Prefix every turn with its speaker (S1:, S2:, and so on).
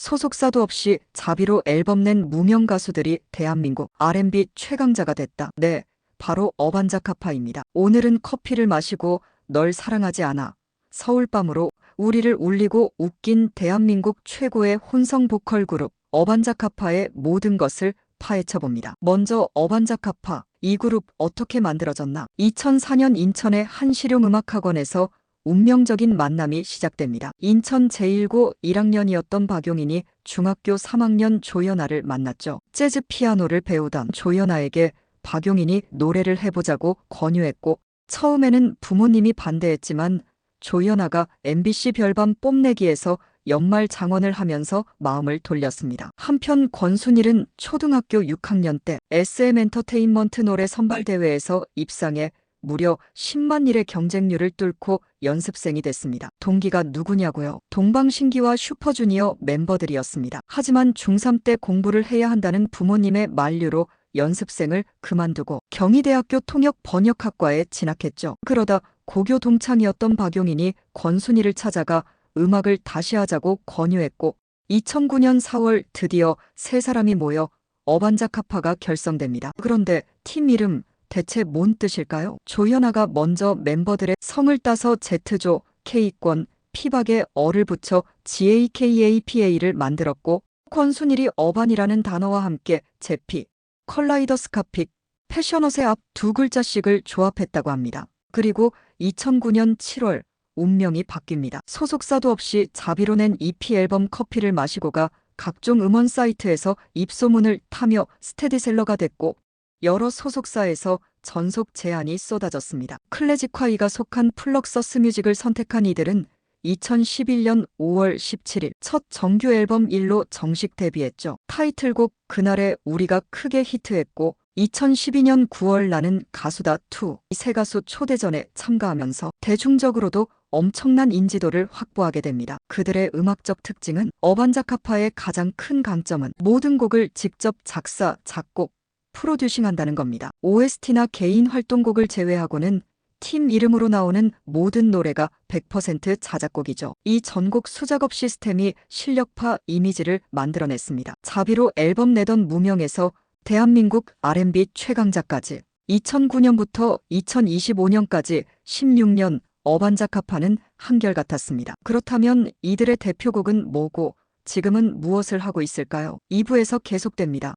S1: 소속사도 없이 자비로 앨범 낸 무명 가수들이 대한민국 R&B 최강자가 됐다. 네, 바로 어반자카파입니다. 오늘은 커피를 마시고 널 사랑하지 않아. 서울밤으로 우리를 울리고 웃긴 대한민국 최고의 혼성 보컬 그룹 어반자카파의 모든 것을 파헤쳐 봅니다. 먼저 어반자카파 이 그룹 어떻게 만들어졌나? 2004년 인천의 한 실용음악학원에서 운명적인 만남이 시작됩니다. 인천 제1고 1학년이었던 박용인이 중학교 3학년 조연아를 만났죠. 재즈 피아노를 배우던 조연아에게 박용인이 노래를 해보자고 권유했고 처음에는 부모님이 반대했지만 조연아가 MBC 별밤 뽐내기에서 연말 장원을 하면서 마음을 돌렸습니다. 한편 권순일은 초등학교 6학년 때 SM 엔터테인먼트 노래 선발대회에서 입상해 무려 10만 일의 경쟁률을 뚫고 연습생이 됐습니다. 동기가 누구냐고요? 동방신기와 슈퍼주니어 멤버들이었습니다. 하지만 중3 때 공부를 해야 한다는 부모님의 만류로 연습생을 그만두고 경희대학교 통역 번역학과에 진학했죠. 그러다 고교 동창이었던 박용인이 권순이를 찾아가 음악을 다시 하자고 권유했고 2009년 4월 드디어 세 사람이 모여 어반자카파가 결성됩니다. 그런데 팀 이름 대체 뭔 뜻일까요? 조연아가 먼저 멤버들의 성을 따서 Z조, K권, 피박에 어를 붙여 GAKAPA를 만들었고 권순일이 어반이라는 단어와 함께 제피, 컬라이더스카픽, 패셔넛의 앞 두 글자씩을 조합했다고 합니다. 그리고 2009년 7월 운명이 바뀝니다. 소속사도 없이 자비로 낸 EP 앨범 커피를 마시고가 각종 음원 사이트에서 입소문을 타며 스테디셀러가 됐고 여러 소속사에서 전속 제안이 쏟아졌습니다. 클래식화이가 속한 플럭서스 뮤직을 선택한 이들은 2011년 5월 17일 첫 정규 앨범 1로 정식 데뷔했죠. 타이틀곡 그날의 우리가 크게 히트했고 2012년 9월 나는 가수다 2 이 세 가수 초대전에 참가하면서 대중적으로도 엄청난 인지도를 확보하게 됩니다. 그들의 음악적 특징은 어반자카파의 가장 큰 강점은 모든 곡을 직접 작사, 작곡, 프로듀싱한다는 겁니다. OST나 개인 활동곡을 제외하고는 팀 이름으로 나오는 모든 노래가 100% 자작곡이죠. 이 전곡 수작업 시스템이 실력파 이미지를 만들어냈습니다. 자비로 앨범 내던 무명에서 대한민국 R&B 최강자까지 2009년부터 2025년까지 16년 어반자카파는 한결같았습니다. 그렇다면 이들의 대표곡은 뭐고 지금은 무엇을 하고 있을까요? 2부에서 계속됩니다.